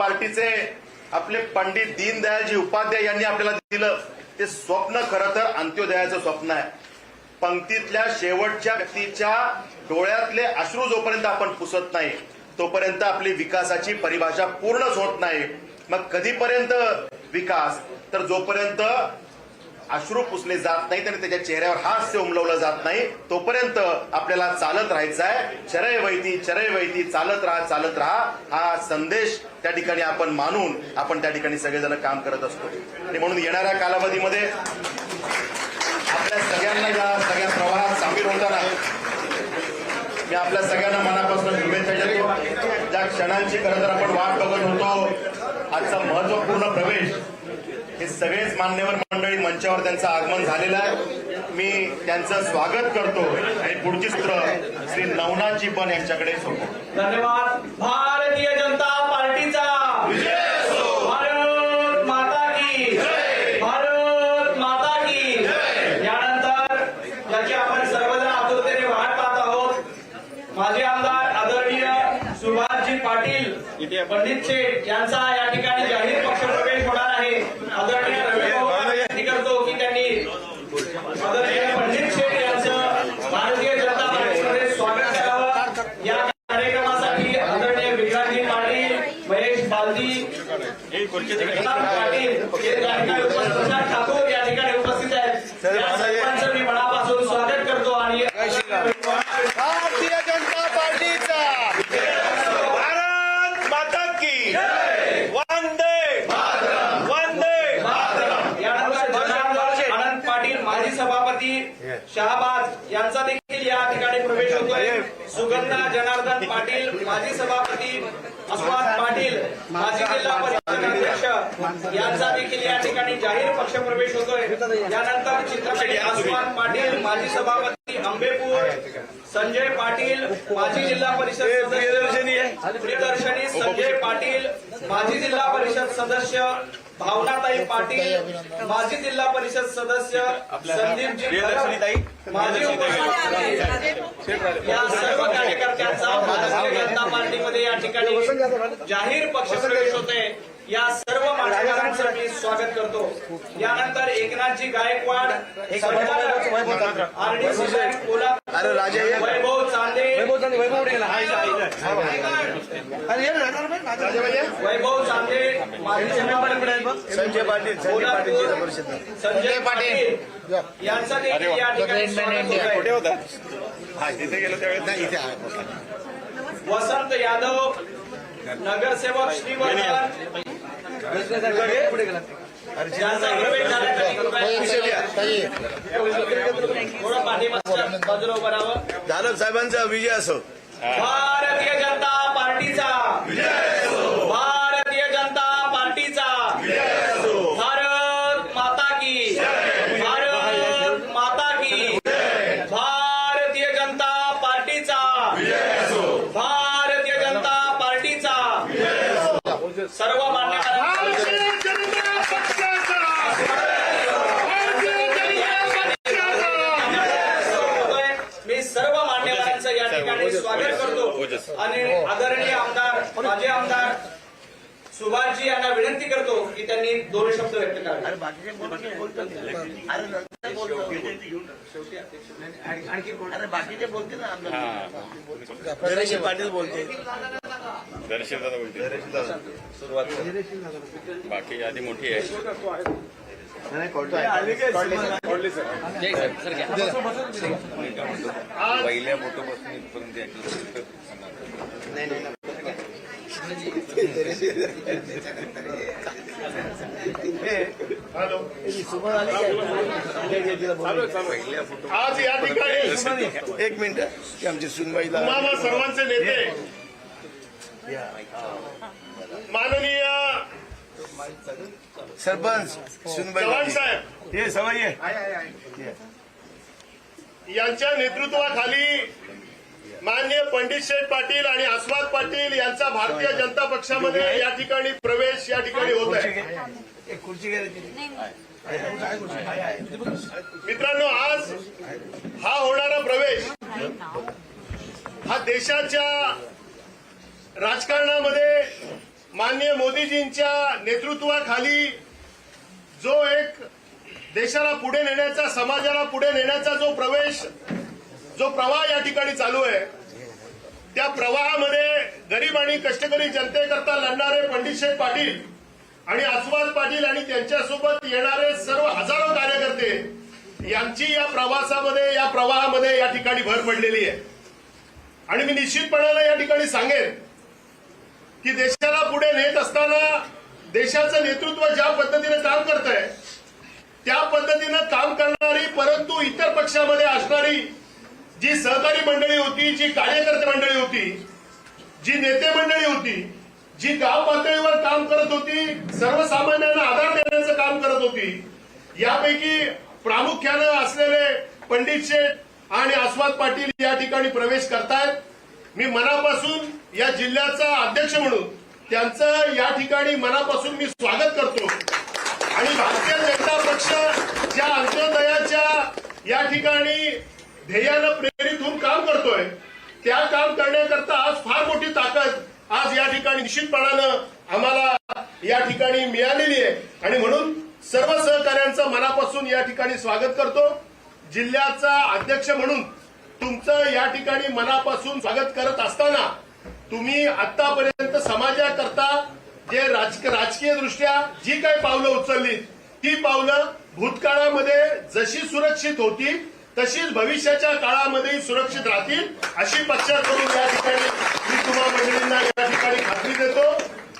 पार्टीचे आपले पंडित दीनदयालजी उपाध्याय यांनी आपल्याला दिलं. ते स्वप्न खरं तर अंत्योदयाचं स्वप्न आहे. पंक्तीतल्या शेवटच्या व्यक्तीच्या डोळ्यातले अश्रू जोपर्यंत आपण पुसत नाही तोपर्यंत आपली विकासाची परिभाषा पूर्णच होत नाही. मग कधीपर्यंत विकास? तर जोपर्यंत अश्रू पुसले जात नाहीत आणि त्याच्या चेहऱ्यावर हास्य उमलवलं जात नाही. तोपर्यंत आपल्याला चालत राहायचं आहे चरय वैती चरय वैती चालत राहा चालत राहा. हा संदेश त्या ठिकाणी आपण मानून आपण त्या ठिकाणी सगळेजण काम करत असतो. आणि म्हणून येणाऱ्या कालावधीमध्ये आपल्या सगळ्यांना या सगळ्या प्रवाहात सामील होताना मी आपल्या सगळ्यांना मनापासून शुभेच्छा देतो. ज्या क्षणांची खरं तर आपण वाट बघत होतो आजचा महत्त्वपूर्ण प्रवेश सगळेच मान्यवर मंडळी मंचावर त्यांचं आगमन झालेलं आहे. मी त्यांचं स्वागत करतो आणि पुढची सूत्र श्री नवनाथजी पण यांच्याकडे सोडतो. धन्यवाद. भारतीय जनता पार्टीचा. भारत माता की. भारत माता की. यानंतर याची आपण सर्वजण आतुरतेने वाट पाहत आहोत माझे आमदार आदरणीय सुभाषजी पाटील पंडित शेठ यांचा या ठिकाणी जाहीर पक्ष प्रवेश होणार आहे आदरणीय रवी भाऊ यांना विनंती करतो की त्यांनी आदरणीय पंडित शेठ यांचं भारतीय जनता पार्टीमध्ये स्वागत करावं या कार्यक्रमासाठी आदरणीय विक्रांतजी पाटील महेश बालदी एकनाथ पाटील हे या ठिकाणी उपस्थित प्रशांत ठाकूर या ठिकाणी उपस्थित आहेत या सर्वांचं मी मनापासून स्वागत करतो आणि भारतीय जनता पार्टीचा भारत माता की वंदे वंदे यानंतर जनार्दन आनंद पाटील माजी सभापती शहाबाज यांचा देखील या ठिकाणी प्रवेश होतोय सुगंधा जनार्दन पाटील माजी सभापती अस्वाद पाटील माजी जिल्हा परिषद अध्यक्ष यांचा देखील या ठिकाणी जाहीर पक्ष प्रवेश होतोय यानंतर चित्रपटी अस्वाद पाटील माजी सभापती अंबेपूर संजय पाटील माजी जिल्हा परिषद सदस्य प्रियदर्शनी संजय पाटील माजी जिल्हा परिषद सदस्य भावनाताई पाटील माजी जिल्हा परिषद सदस्य खरप, माजी या सर्व कार्यकर्त्यांचा भारतीय जनता पार्टीमध्ये या ठिकाणी जाहीर पक्ष प्रवेश होते या सर्व मान्यवरांचं मी स्वागत करतो. यानंतर एकनाथजी गायकवाड आर डी सुसाईड कोल्हापूर वैभव चांदे. वैभव चांदे संजय पाटील संजय पाटील जिल्हा परिषद. संजय पाटील. यांचा देखील या ठिकाणी स्वागत होत? तिथे गेलो त्यावेळेस. नाही इथे आहे. वसंत यादव नगरसेवक श्रीवर्धन दानव साहेबांचा विजय असो. भारतीय जनता पार्टीचा. भारतीय सुभाषजी यांना विनंती करतो की त्यांनी दोन शब्द व्यक्त करावे. अरे बाकीचे बोलते. ना नरेश पाटील बोलते. दर्शन दादा बोलते. सुरुवात बाकी यादी मोठी आहे. पहिल्या फोटोपासून इथपर्यंत आज या ठिकाणी एक मिनिट. की आमची सुनबाईला तुम्हाला सर्वांचे नेते. माननीय सरपंच सुनबाई साहेब. ये सवय यांच्या नेतृत्वाखाली मान्य पंडित शेठ पाटील आणि आस्वाद पाटील यांचा भारतीय जनता पक्षामध्ये या ठिकाणी प्रवेश या ठिकाणी होत आहे. मित्रांनो आज हा होणारा प्रवेश हा देशाच्या राजकारणामध्ये माननीय मोदीजींच्या नेतृत्वाखाली जो एक देशाला पुढे नेण्याचा समाजाला पुढे नेण्याचा जो प्रवेश जो प्रवाह या ठिकाणी चालू आहे त्या प्रवाहामध्ये गरीब आणि कष्टकरी जनतेकरता लढणारे पंडितशेठ पाटील आणि आस्वाद पाटील आणि त्यांच्यासोबत येणारे सर्व हजारो कार्यकर्ते यांची या प्रवासामध्ये या प्रवाहामध्ये या ठिकाणी भर पडलेली आहे. आणि मी निश्चितपणानं या ठिकाणी सांगेन की देशाला पुढे नेत असताना देशाचं नेतृत्व ज्या पद्धतीने काम करत आहे त्या पद्धतीनं काम करणारी परंतु इतर पक्षामध्ये असणारी जी सहकारी मंडळी होती जी कार्यकर्ते मंडळी होती जी नेते मंडळी होती जी गाव पातळीवर काम करत होती सर्वसामान्यांना आधार देण्याचं काम करत होती यापैकी प्रामुख्यानं असलेले पंडित शेठ आणि आस्वाद पाटील या ठिकाणी प्रवेश करतायत. मी मनापासून या जिल्ह्याचा अध्यक्ष म्हणून त्यांचं या ठिकाणी मनापासून मी स्वागत करतो. आणि भारतीय जनता पक्ष ज्या अंत्योदयाच्या या ठिकाणी ध्येयानं प्रेरित होऊन काम करतोय. त्या काम करण्याकरता आज फार मोठी ताकद आज या ठिकाणी निश्चितपणानं आम्हाला या ठिकाणी मिळालेली आहे. आणि म्हणून सर्व सहकाऱ्यांचं मनापासून या ठिकाणी स्वागत करतो. जिल्ह्याचा अध्यक्ष म्हणून तुमचं या ठिकाणी मनापासून स्वागत करत असताना तुम्ही आतापर्यंत समाजाकरता जे राजकीय राजकीय दृष्ट्या जी काही पावलं उचलली ती पावलं भूतकाळामध्ये जशी सुरक्षित होती तशीच भविष्याच्या काळामध्ये सुरक्षित राहतील अशी पक्षाकडून या ठिकाणी मी तुम्हा मंडळींना या ठिकाणी खात्री देतो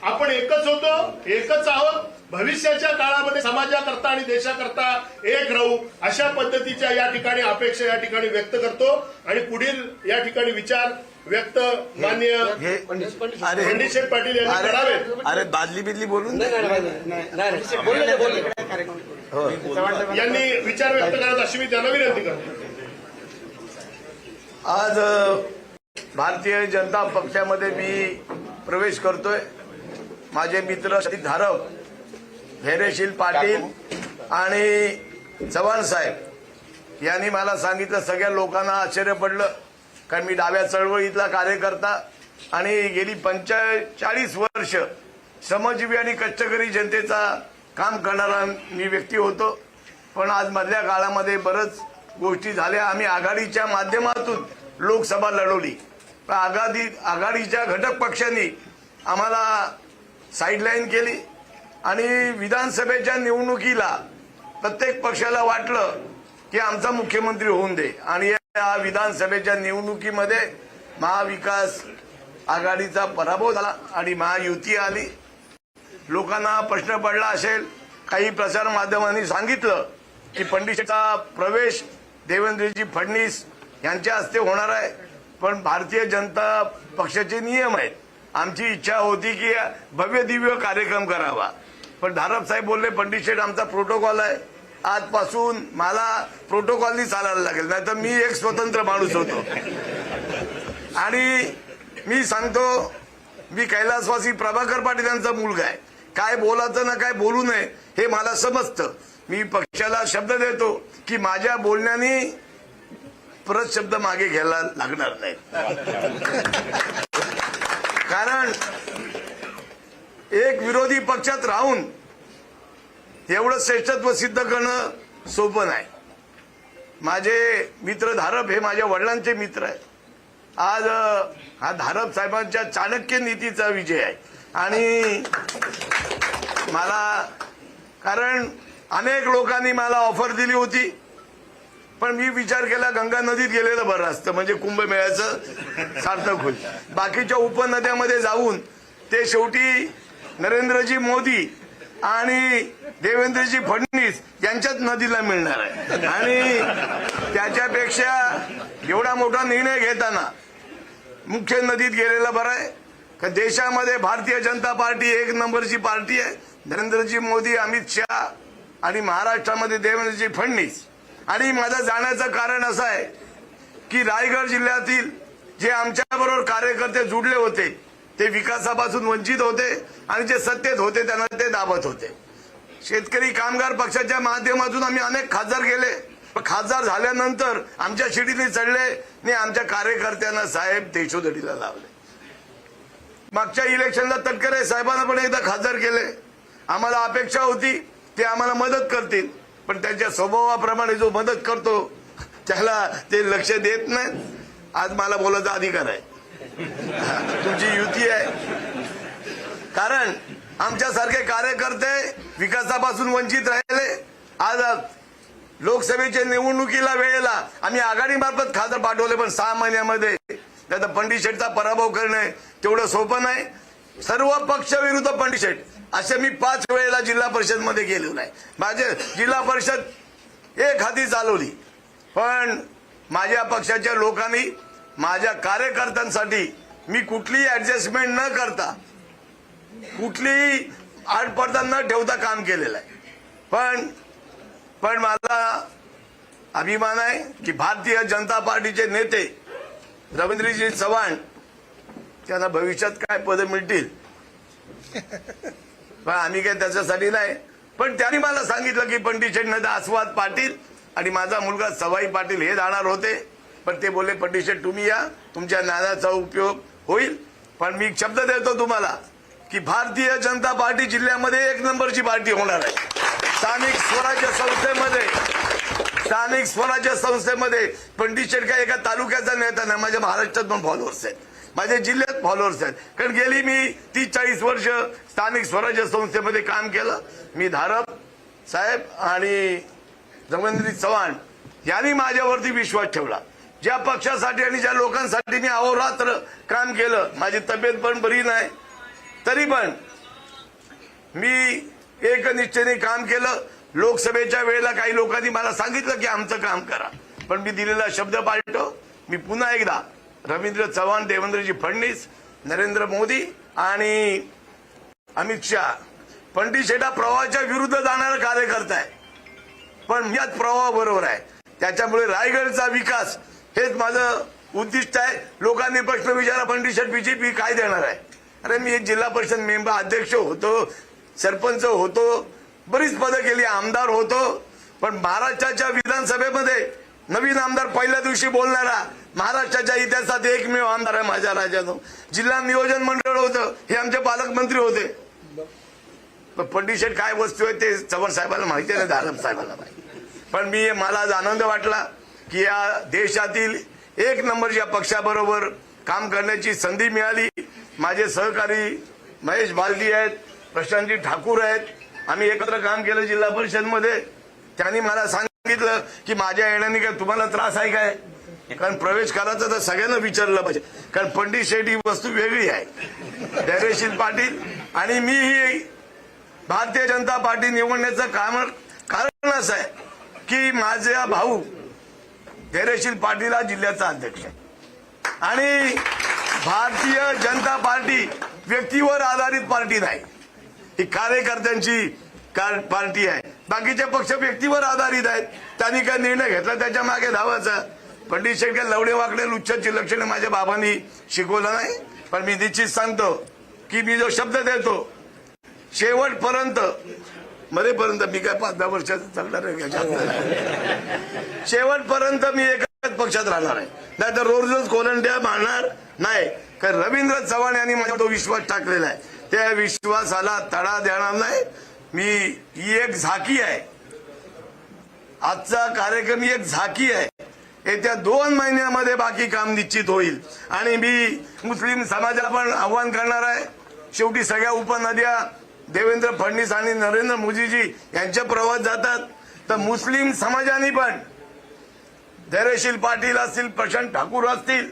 आपण एकच होतो एकच आहोत भविष्याच्या काळामध्ये समाजाकरता आणि देशाकरता एक राहू अशा पद्धतीच्या या ठिकाणी अपेक्षा या ठिकाणी व्यक्त करतो आणि पुढील या ठिकाणी विचार व्यक्त माननीय हे अरे पंडित शेठ पाटील यांनी अरे करावे अरे बादली बिदली बोलून हो यांनी विचार व्यक्त करायचा अशी मी त्यांना विनंती करतो. आज भारतीय जनता पक्षामध्ये मी प्रवेश करतोय. माझे मित्र श्री धारप धैर्यशील पाटील आणि चव्हाण साहेब यांनी मला सांगितलं सगळ्या लोकांना आश्चर्य पडलं. कारण मी डाव्या चळवळीतला कार्यकर्ता आणि गेली पंचेचाळीस वर्ष श्रमजीवी आणि कष्टकरी जनतेचा काम करणारा मी व्यक्ती होतो. पण आज मधल्या काळामध्ये बरंच गोष्टी झाल्या. आम्ही आघाडीच्या माध्यमातून लोकसभा लढवली. पण आघाडी आघाडीच्या घटक पक्षांनी आम्हाला साईडलाईन केली. आणि विधानसभेच्या निवडणुकीला प्रत्येक पक्षाला वाटलं की आमचा मुख्यमंत्री होऊन दे. आणि या विधानसभेच्या निवडणुकीमध्ये महाविकास आघाडीचा पराभव झाला आणि महायुती आली. लोकांना प्रश्न पडला असेल काही प्रसार माध्यमांनी सांगितलं की पंडितचा प्रवेश देवेंद्रजी फडणवीस यांच्या हस्ते होणार आहे. पण भारतीय जनता पक्षाचे नियम आहेत. आमची इच्छा होती की भव्य दिव्य कार्यक्रम करावा. पण धारप साहेब बोलले पंडित शेठ आमचा प्रोटोकॉल आहे. आजपासून मला प्रोटोकॉलनी चालायला लागेल. नाही तर मी एक स्वतंत्र माणूस होतो. आणि मी सांगतो मी कैलासवासी प्रभाकर पाटील यांचा मुलगा आहे. काय बोलायचं ना काय बोलू नये हे मला समजतं. मी पक्षाला शब्द देतो की माझ्या बोलण्याने परत शब्द मागे घ्यायला लागणार नाही. कारण एक विरोधी पक्षात राहून एवढं श्रेष्ठत्व सिद्ध करणं सोपं नाही. माझे मित्र धारप हे माझ्या वडिलांचे मित्र आहेत. आज हा धारप साहेबांच्या चाणक्य नीतीचा विजय आहे. आणि मला कारण अनेक लोकांनी मला ऑफर दिली होती. पण मी विचार केला गंगा नदीत गेलेलं बरं असतं. म्हणजे कुंभमेळ्याचं सार्थक होईल. बाकीच्या उपनद्यामध्ये जाऊन ते शेवटी नरेंद्रजी मोदी आणि देवेंद्रजी फडणवीस यांच्याच नदीला मिळणार आहे. आणि त्याच्यापेक्षा एवढा मोठा निर्णय घेताना मुख्य नदीत गेलेला बरं आहे. का देशामध्ये भारतीय जनता पार्टी एक नंबरची पार्टी आहे. नरेंद्रजी मोदी अमित शहा आणि महाराष्ट्रामध्ये देवेंद्रजी फडणवीस. आणि माझं जाण्याचं कारण असं आहे की रायगड जिल्ह्यातील जे आमच्याबरोबर कार्यकर्ते जुडले होते ते विकासापासून वंचित होते आणि जे सत्तेत होते त्यांना ते दाबत होते. शेतकरी कामगार पक्षाच्या माध्यमातून आम्ही अनेक खासदार गेले. खासदार झाल्यानंतर आमच्या शिडीने चढले आणि आमच्या कार्यकर्त्यांना साहेब देशोधडीला लावले. मागच्या इलेक्शनला तटकरे साहेबांना पण एकदा खासदार केले. आम्हाला अपेक्षा होती ते आम्हाला मदत करतील. पण त्यांच्या स्वभावाप्रमाणे जो मदत करतो त्याला ते लक्ष देत नाही. आज मला बोलायचा अधिकार आहे. तुमची युती आहे. कारण आमच्यासारखे कार्यकर्ते विकासापासून वंचित राहिले. आज लोकसभेच्या निवडणुकीला वेळेला आम्ही आघाडीमार्फत खासदार पाठवले पण सहा महिन्यामध्ये. त्याचा पंडित शेठचा पराभव करणे तेवढं सोपं नाही. सर्व पक्ष विरुद्ध पंडित असे मी पाच वेळेला जिल्हा परिषदमध्ये गेलो नाही. माझे जिल्हा परिषद एक हाती चालवली. पण माझ्या पक्षाच्या लोकांनी माझ्या कार्यकर्त्यांसाठी मी कुठलीही ऍडजस्टमेंट न करता कुठलीही आडपडदा न ठेवता काम केलेलं आहे. पण पण माझा अभिमान आहे की भारतीय जनता पार्टीचे नेते रवींद्रजी चव्हाण त्यांना भविष्यात काय पद मिळतील? पण आम्ही काय त्याच्यासाठी नाही. पण त्यांनी मला सांगितलं की पंडित शेठ आस्वाद पाटील आणि माझा मुलगा सवाई पाटील हे जाणार होते. पण ते बोलले पंडित शेठ तुम्ही या. तुमच्या ज्ञानाचा उपयोग होईल. पण मी शब्द देतो तुम्हाला की भारतीय जनता पार्टी जिल्ह्यामध्ये एक नंबरची पार्टी होणार आहे. स्थानिक स्वराज्य संस्थेमध्ये स्थानिक स्वराज्य संस्थेमध्ये पंडित शेठ काय एका तालुक्याचा नेता नाही माझ्या महाराष्ट्रात पण फॉलोअर्स आहेत. माझ्या जिल्ह्यात फॉलोअर्स आहेत. कारण गेली मी तीस चाळीस वर्ष स्थानिक स्वराज्य संस्थेमध्ये काम केलं. मी धारप साहेब आणि रवींद्र चव्हाण यांनी माझ्यावरती विश्वास ठेवला. ज्या पक्षासाठी आणि ज्या लोकांसाठी मी अहोरात्र काम केलं माझी तब्येत पण बरी नाही. तरी पण मी एकनिष्ठेने काम केलं. लोकसभेच्या वेळेला काही लोकांनी मला सांगितलं की आमचं काम करा. पण मी दिलेला शब्द पाळतो मी पुन्हा एकदा रवींद्र चव्हाण देवेंद्रजी फडणवीस नरेंद्र मोदी आणि अमित शहा. पंडित शेटा प्रवाहाच्या विरुद्ध जाणारा कार्यकर्ता आहे. पण याच प्रवाहाबरोबर आहे. त्याच्यामुळे रायगडचा विकास हेच माझं उद्दिष्ट आहे. लोकांनी प्रश्न विचारा पंडित शेठ बीजेपी काय देणार आहे? अरे मी एक जिल्हा परिषद मेंबर अध्यक्ष होतो सरपंच होतो बरीच पदं केली आमदार होतो. पण महाराष्ट्राच्या विधानसभेमध्ये नवीन आमदार पहिल्या दिवशी बोलणारा महाराष्ट्राच्या इतिहासात एकमेव आमदार आहे माझ्या राज्यातून जिल्हा नियोजन मंडळ होतं हे आमचे पालकमंत्री होते. पंडित शेठ काय वस्तू आहे ते चव्हाण साहेबांना माहिती नाही ना धारम माहिती पण मी मला आज आनंद वाटला की या देशातील एक नंबरच्या पक्षाबरोबर काम करण्याची संधी मिळाली माझे सहकारी महेश बालदी आहेत प्रशांतजी ठाकूर आहेत आम्ही एकत्र काम केलं जिल्हा परिषदमध्ये. त्यांनी मला सांगितलं की माझ्या येण्याने काय तुम्हाला त्रास आहे काय? कारण प्रवेश करायचा तर सगळ्यांना विचारलं पाहिजे. कारण पंडित शेट ही वस्तू वेगळी आहे. धैर्यशील पाटील आणि मी ही भारतीय जनता पार्टी निवडण्याचं काम कारण असं आहे की माझा भाऊ धैर्यशील पाटील हा जिल्ह्याचा अध्यक्ष आहे. आणि भारतीय जनता पार्टी व्यक्तीवर आधारित पार्टी नाही. ही कार्यकर्त्यांची पार्टी आहे. बाकीचे पक्ष व्यक्तीवर आधारित आहेत. त्यांनी काय निर्णय घेतला? त्याच्यामागे धावायचा. पंडित काय लवडे वाकडे लुच्छाची लक्षणे माझ्या बाबांनी शिकवलं नाही. पण मी निश्चित सांगतो की मी जो शब्द देतो शेवटपर्यंत मध्येपर्यंत मी काय पाच दहा वर्षाचं चालणार आहे शेवटपर्यंत मी एकाच पक्षात राहणार आहे. नाही तर रोज रोज कोलंड्या मारणार नाही. कारण रवींद्र चव्हाण यांनी माझा तो विश्वास टाकलेला आहे. त्या विश्वासाला तडा देणार नाही. मी ही एक झाकी आहे. आजचा कार्यक्रम ही एक झाकी आहे. येत्या दोन महिन्यामध्ये बाकी काम निश्चित होईल. आणि मी मुस्लिम समाजाला पण आव्हान करणार आहे. शेवटी सगळ्या उपनद्या देवेंद्र फडणवीस आणि नरेंद्र मोदीजी यांच्या प्रवास जातात. तर मुस्लिम समाजाने पण धैर्यशील पाटील असतील प्रशांत ठाकूर असतील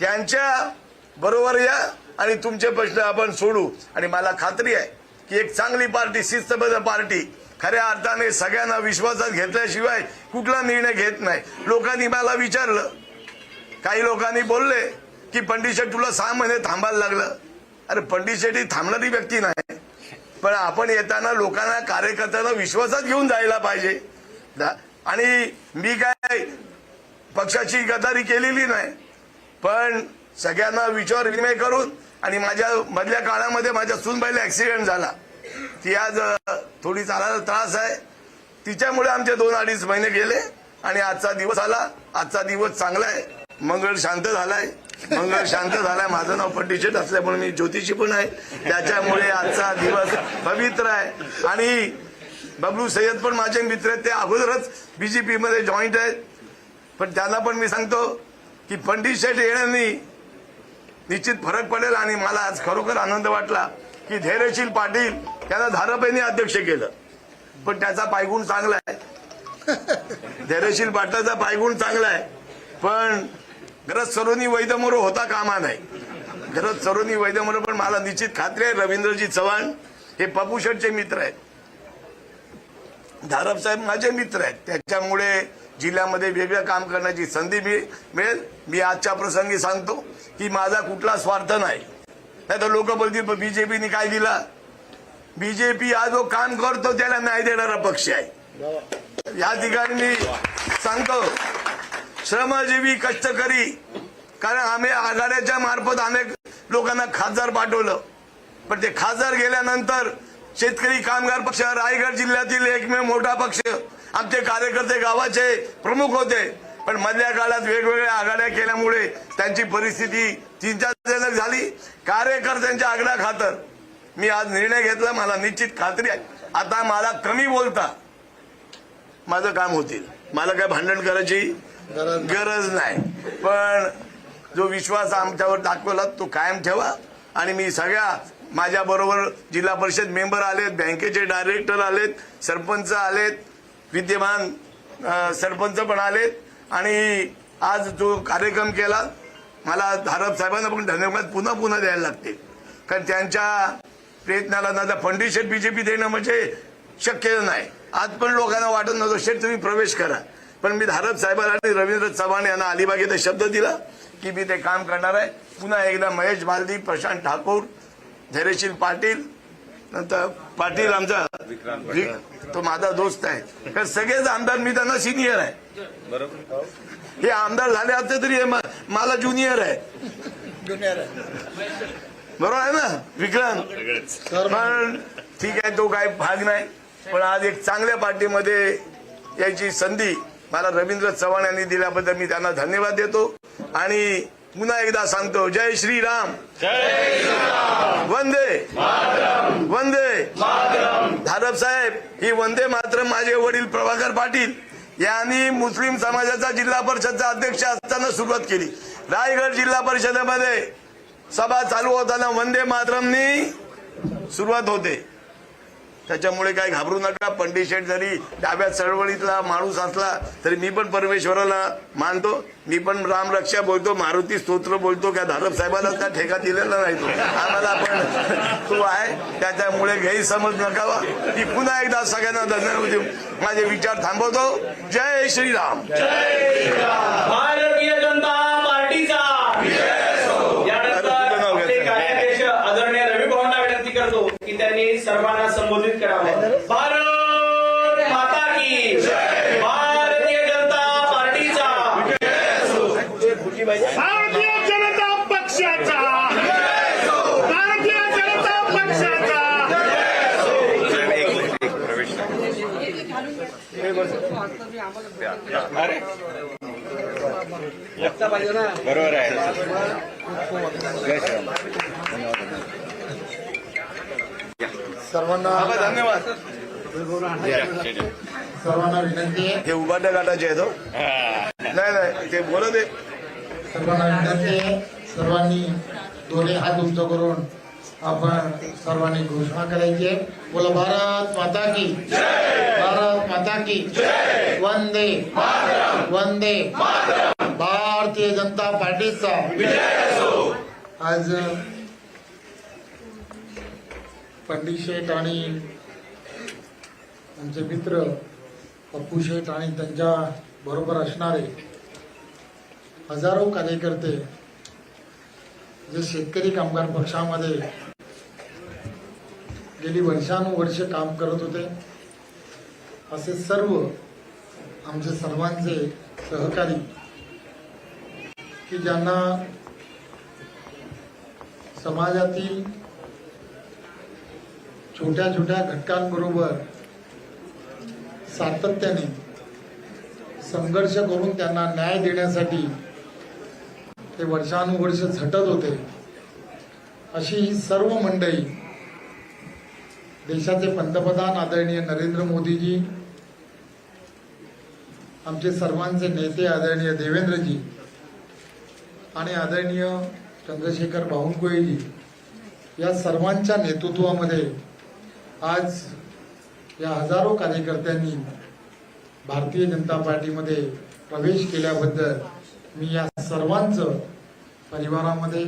त्यांच्या बरोबर या आणि तुमचे प्रश्न आपण सोडू. आणि मला खात्री आहे की एक चांगली पार्टी शिस्तबद्ध पार्टी खऱ्या अर्थाने सगळ्यांना विश्वासात घेतल्याशिवाय कुठला निर्णय घेत नाही. लोकांनी मला विचारलं. काही लोकांनी बोलले की पंडित शेठ तुला सहा महिने थांबायला लागलं. अरे पंडित शेठ ही थांबणारी व्यक्ती नाही. पण आपण येताना लोकांना कार्यकर्त्यांना विश्वासात घेऊन जायला पाहिजे. आणि मी काय पक्षाची गदारी केलेली नाही. पण सगळ्यांना विचार विनिमय करून आणि माझ्या मधल्या काळामध्ये माझ्या सुनबाईला ऍक्सिडेंट झाला. ती आज थोडी चालायला त्रास आहे. तिच्यामुळे आमचे दोन अडीच महिने गेले आणि आजचा दिवस आला. आजचा दिवस चांगला आहे. मंगळ शांत झालाय. मंगळ शांत झालाय. माझं नाव पंडित असल्यामुळे मी ज्योतिषी पण आहे. त्याच्यामुळे आजचा दिवस पवित्र आहे. आणि बबलू सय्यद पण माझे मित्र आहेत. ते अगोदरच बीजेपी मध्ये जॉईंट आहेत. पण त्यांना पण मी सांगतो की पंडित शेठ येण्यानी निश्चित फरक पडेल आणि मला आज खरोखर आनंद वाटला की धैर्यशील पाटील त्याला धाराबाईंनी अध्यक्ष केलं. पण त्याचा पायगुण चांगला आहे. धैर्यशील पाटलाचा पायगुण चांगला आहे. पण गरज सरोनी वैदमोरो होता कामा नाही. गरज सरोनी वैदमोरो पण मला निश्चित खात्री आहे रवींद्रजी चव्हाण हे पप्पू मित्र आहेत. धारप साहेब माझे मित्र आहेत. त्याच्यामुळे जिल्ह्यामध्ये वेगळं काम करण्याची संधी मिळेल. मी आजच्या प्रसंगी सांगतो की माझा कुठला स्वार्थ नाही. नाही तर लोक बोलतील बीजेपीने काय दिला? बीजेपी हा जो काम करतो त्याला न्याय देणारा पक्ष आहे. या ठिकाणी मी सांगतो श्रमजीवी कष्टकरी कारण आम्ही आघाड्याच्या मार्फत अनेक लोकांना खासदार पाठवलं. पण ते खासदार गेल्यानंतर शेतकरी कामगार पक्ष रायगड जिल्ह्यातील एकमेव मोठा पक्ष आमचे कार्यकर्ते गावाचे प्रमुख होते. पण मधल्या काळात वेगवेगळ्या आघाड्या केल्यामुळे त्यांची परिस्थिती चिंताजनक झाली. कार्यकर्त्यांच्या आग्रहा खातर मी आज निर्णय घेतला मला निश्चित खात्री आहे. आता मला कमी बोलता माझं काम होतील. मला काय भांडण करायची गरज नाही. पण जो विश्वास आमच्यावर दाखवला तो कायम ठेवा. आणि मी सगळ्या माझ्या बरोबर जिल्हा परिषद मेंबर आलेत बँकेचे डायरेक्टर आलेत सरपंच आलेत विद्यमान सरपंच पण आलेत. आणि आज जो कार्यक्रम केला मला धारप साहेबांना पण धन्यवाद पुन्हा पुन्हा द्यायला लागतील. कारण त्यांच्या प्रयत्नाला ना फंडी शेट बीजेपी देणं म्हणजे शक्य नाही. आज पण लोकांना वाटत नव्हतं शेठ तुम्ही प्रवेश करा. पण मी धारप साहेबांना आणि रवींद्र चव्हाण यांना अलिबाग इथे शब्द दिला की मी ते काम करणार आहे. पुन्हा एकदा महेश बालदी प्रशांत ठाकूर धैर्यशील पाटील नंतर पाटील आमचा तो माझा दोस्त आहे. तर सगळेच आमदार मी त्यांना सिनियर आहे. बरोबर. हे आमदार झाले असते तरी हे म- मला ज्युनियर आहे. बरोबर आहे ना? विक्रांत पण ठीक आहे तो काही भाग नाही. पण आज एक चांगल्या पार्टीमध्ये याची संधी मला रवींद्र चव्हाण यांनी दिल्याबद्दल मी त्यांना धन्यवाद देतो. आणि पुन्हा एकदा सांगतो जय श्रीराम. वंदे. वंदे. धारप साहेब ही वंदे मात्र माझे वडील प्रभाकर पाटील यांनी मुस्लिम समाजाचा जिल्हा परिषदचा अध्यक्ष असताना सुरुवात केली. रायगड जिल्हा परिषदेमध्ये सभा चालू होताना वंदे मातरमनी सुरुवात होते. त्याच्यामुळे काय घाबरू नका पंडित शेठ जरी डाव्या चळवळीतला माणूस असला तरी मी पण परमेश्वराला मानतो. मी पण रामरक्षा बोलतो मारुती स्तोत्र बोलतो का धारप साहेबाला त्या ठेका दिलेला नाही तो आम्हाला पण तो आहे. त्याच्यामुळे गैरसमज नकावा. की पुन्हा एकदा सगळ्यांना धन्यवाद देऊ. माझे विचार थांबवतो. जय श्रीराम भारतीय जनता पार्टीचा यानंतर आपले कार्याध्यक्ष आदरणीय रवी भाऊंना विनंती करतो की त्यांनी सर्वांना संबोधित करावं भारत माता की भारतीय जनता पार्टीचा भारतीय जनता पक्षाचा भारतीय जनता पक्षाचा एक एक प्रवेश अरे बरोबर आहे जय श्रीराम सर्वांना धन्यवाद. सर्वांना विनंती आहे हे आहेत हो. हा. नाही नाही ते बोलत आहे सर्वांना विनंती आहे सर्वांनी दोन्ही हात उंच करून आपण सर्वांनी घोषणा करायची आहे. बोला भारत माता की भारत माता की वंदे वंदे भारतीय जनता पार्टीचा आज पंडित शेठ आणि आमचे मित्र पप्पू शेठ आणि त्यांच्या बरोबर असणारे हजारो कार्यकर्ते जे शेतकरी कामगार पक्षामध्ये गेली वर्षानुवर्ष काम करत होते असे सर्व आमचे सर्वांचे सहकारी की ज्यांना समाजातील छोट्या छोट्या घटकांबरोबर सातत्याने संघर्ष करून त्यांना न्याय देण्यासाठी ते वर्षानुवर्ष झटत होते. अशी ही सर्व मंडळी देशाचे पंतप्रधान आदरणीय नरेंद्र मोदीजी आमचे सर्वांचे नेते आदरणीय देवेंद्रजी आणि आदरणीय चंद्रशेखर बावनकुळेजी या सर्वांच्या नेतृत्वामध्ये आज या हजारो कार्यकर्त्यांनी भारतीय जनता पार्टीमध्ये प्रवेश केल्याबद्दल मी या सर्वांचं परिवारामध्ये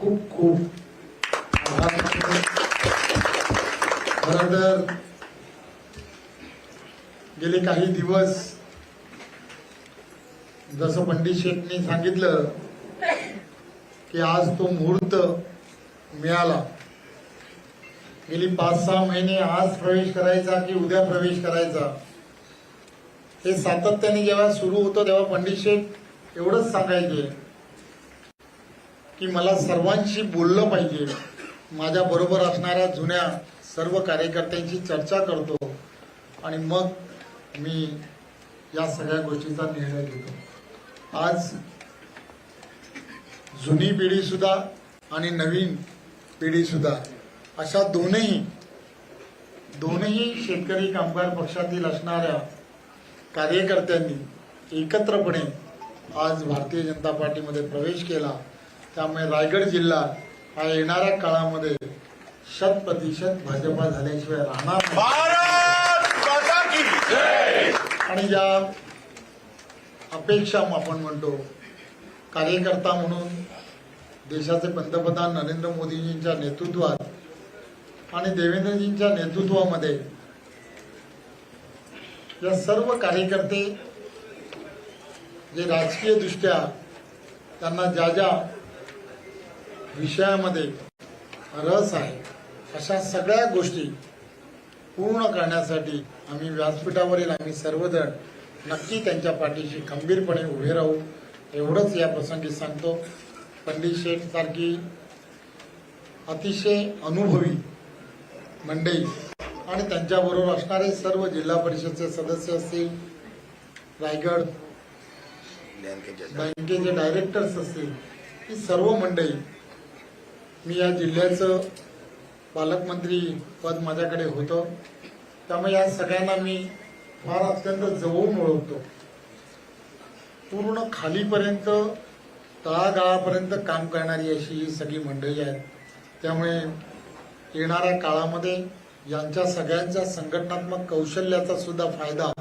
खूप खूप खरं तर गेले काही दिवस जसं पंडित शेठनी सांगितलं की आज तो मुहूर्त मिळाला. गेली पाच सहा महिने आज प्रवेश करायचा की उद्या प्रवेश करायचा? हे सातत्याने जेव्हा सुरू होतं तेव्हा पंडित शेठ एवढंच सांगायचे की मला सर्वांशी बोललं पाहिजे. माझ्या बरोबर असणाऱ्या जुन्या सर्व कार्यकर्त्यांशी चर्चा करतो आणि मग मी या सगळ्या गोष्टीचा निर्णय घेतो. आज जुनी पिढी सुद्धा आणि नवीन पिढी सुद्धा अशा दोनही दोनही शेतकरी कामगार पक्षातील असणाऱ्या कार्यकर्त्यांनी एकत्रपणे आज भारतीय जनता पार्टीमध्ये प्रवेश केला त्यामुळे रायगड जिल्हा हा येणाऱ्या काळामध्ये शत प्रतिशत भाजपा झाल्याशिवाय राहणार आणि ज्या अपेक्षा आपण म्हणतो कार्यकर्ता म्हणून देशाचे पंतप्रधान नरेंद्र मोदीजींच्या नेतृत्वात आणि देवेंद्रजींच्या नेतृत्वामध्ये या सर्व कार्यकर्ते जे राजकीयदृष्ट्या त्यांना ज्या ज्या विषयामध्ये रस आहे अशा सगळ्या गोष्टी पूर्ण करण्यासाठी आम्ही व्यासपीठावरील आम्ही सर्वजण नक्की त्यांच्या पाठीशी खंबीरपणे उभे राहू एवढंच या प्रसंगी सांगतो. पंडित शेठ सारखी अतिशय अनुभवी मंडळी आणि त्यांच्याबरोबर असणारे सर्व जिल्हा परिषदचे सदस्य असतील रायगड बँकेचे डायरेक्टर्स असतील ही सर्व मंडळी मी या जिल्ह्याचं पालकमंत्री पद माझ्याकडे होतं. त्यामुळे या सगळ्यांना मी फार अत्यंत जवळून ओळखतो. पूर्ण खालीपर्यंत तळागाळापर्यंत काम करणारी अशी ही सगळी मंडळी आहेत. त्यामुळे येणाऱ्या काळामध्ये यांच्या सगळ्यांच्या संघटनात्मक कौशल्याचा सुद्धा फायदा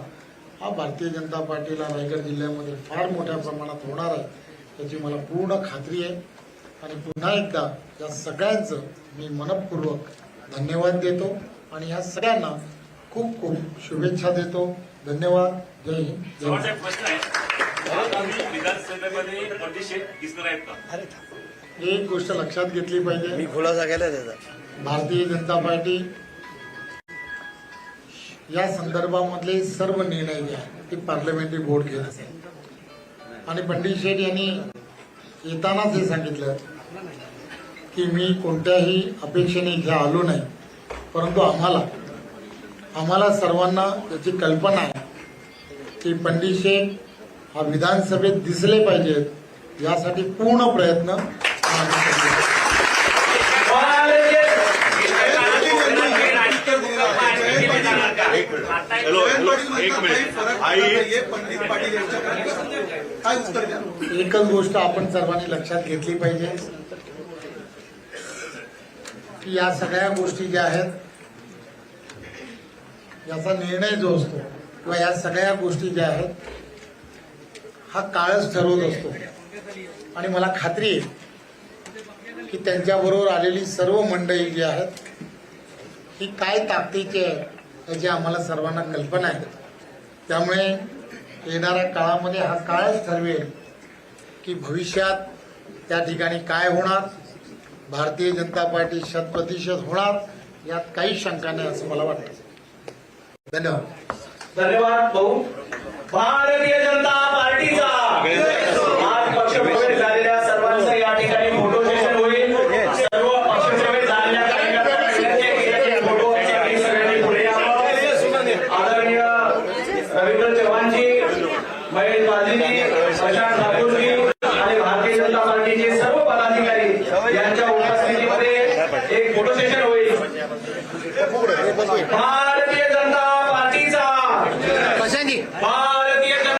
हा भारतीय जनता पार्टीला रायगड जिल्ह्यामध्ये फार मोठ्या प्रमाणात होणार आहे याची मला पूर्ण खात्री आहे. आणि पुन्हा एकदा या सगळ्यांचं मी मनपूर्वक धन्यवाद देतो आणि या सगळ्यांना खूप खूप शुभेच्छा देतो. धन्यवाद. जय हिंद. एक गोष्ट लक्षात घेतली पाहिजे. मी खुलासा केला त्याचा भारतीय जनता पार्टी या संदर्भामधले सर्व निर्णय जे आहेत ते पार्लमेंटरी बोर्ड घेत असेल. आणि पंडित शेठ यांनी येतानाच हे सांगितलं की मी कोणत्याही अपेक्षेने इथे आलो नाही परंतु आम्हाला आम्हाला सर्वांना याची कल्पना आहे की पंडित शेठ हा विधानसभेत दिसले पाहिजेत यासाठी पूर्ण प्रयत्न आम्ही करतो. हॅलो हॅलो, एक मिनिट आई एकच गोष्ट आपण सर्वांनी लक्षात घेतली पाहिजे. की या सगळ्या गोष्टी ज्या आहेत याचा निर्णय जो असतो किंवा या सगळ्या गोष्टी ज्या आहेत हा काळच ठरवत असतो. आणि मला खात्री आहे की त्यांच्याबरोबर आलेली सर्व मंडळी जी आहेत ही काय ताकदीची आहे याची आम्हाला सर्वांना कल्पना आहे त्यामुळे येणाऱ्या काळामध्ये हा काळच ठरवेल की भविष्यात त्या ठिकाणी काय होणार भारतीय जनता पार्टी शतप्रतिशत होणार यात काही शंका नाही असं मला वाटतं धन्यवाद. धन्यवाद भाऊ. भारतीय जनता पार्टी